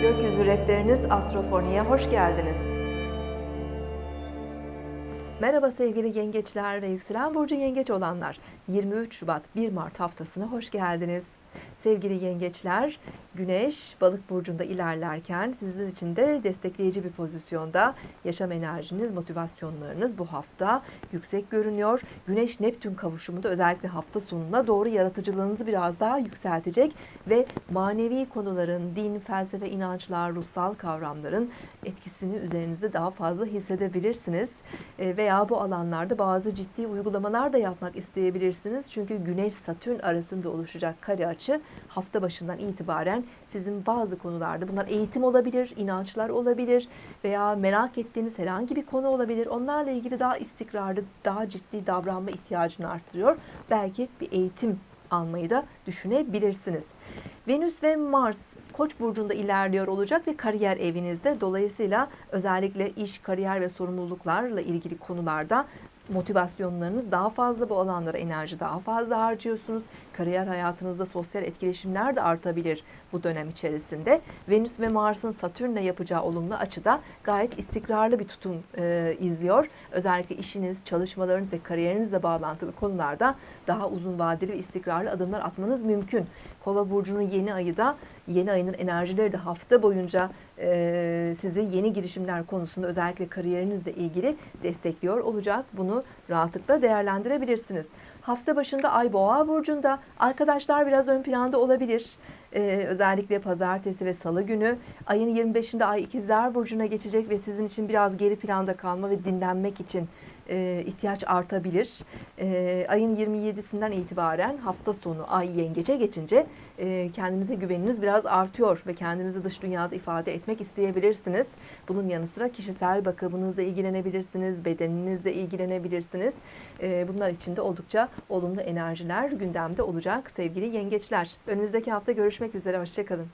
Rehberiniz Astrofoni'ye hoş geldiniz. Merhaba sevgili yengeçler ve yükselen burcu yengeç olanlar. 23 Şubat 1 Mart haftasına hoş geldiniz. Sevgili yengeçler, Güneş balık burcunda ilerlerken sizin için de destekleyici bir pozisyonda yaşam enerjiniz, motivasyonlarınız bu hafta yüksek görünüyor. Güneş Neptün kavuşumunda özellikle hafta sonuna doğru yaratıcılığınızı biraz daha yükseltecek ve manevi konuların, din, felsefe, inançlar, ruhsal kavramların etkisini üzerinizde daha fazla hissedebilirsiniz. E, Veya bu alanlarda bazı ciddi uygulamalar da yapmak isteyebilirsiniz. Çünkü Güneş Satürn arasında oluşacak kare açı hafta başından itibaren sizin bazı konularda bunlar eğitim olabilir, inançlar olabilir veya merak ettiğiniz herhangi bir konu olabilir. Onlarla ilgili daha istikrarlı, daha ciddi davranma ihtiyacını arttırıyor. Belki bir eğitim almayı da düşünebilirsiniz. Venüs ve Mars Koç burcunda ilerliyor olacak ve kariyer evinizde. Dolayısıyla özellikle iş, kariyer ve sorumluluklarla ilgili konularda motivasyonlarınız daha fazla bu alanlara enerji daha fazla harcıyorsunuz. Kariyer hayatınızda sosyal etkileşimler de artabilir bu dönem içerisinde. Venüs ve Mars'ın Satürn'le yapacağı olumlu açıda gayet istikrarlı bir tutum e, izliyor. Özellikle işiniz, çalışmalarınız ve kariyerinizle bağlantılı konularda daha uzun vadeli ve istikrarlı adımlar atmanız mümkün. Kova burcunun yeni ayı da yeni ayının enerjileri de hafta boyunca e, sizi yeni girişimler konusunda özellikle kariyerinizle ilgili destekliyor olacak. Bunu rahatlıkla değerlendirebilirsiniz. Hafta başında Ay Boğa burcunda arkadaşlar biraz ön planda olabilir. Ee, özellikle pazartesi ve salı günü ayın 25'inde Ay İkizler Burcu'na geçecek ve sizin için biraz geri planda kalma ve dinlenmek için e, ihtiyaç artabilir. E, ayın 27'sinden itibaren hafta sonu Ay Yengeç'e geçince e, kendinize güveniniz biraz artıyor ve kendinizi dış dünyada ifade etmek isteyebilirsiniz. Bunun yanı sıra kişisel bakımınızla ilgilenebilirsiniz, bedeninizle ilgilenebilirsiniz. E, bunlar için de oldukça olumlu enerjiler gündemde olacak sevgili yengeçler. Önümüzdeki hafta görüşmek üzere, hoşçakalın.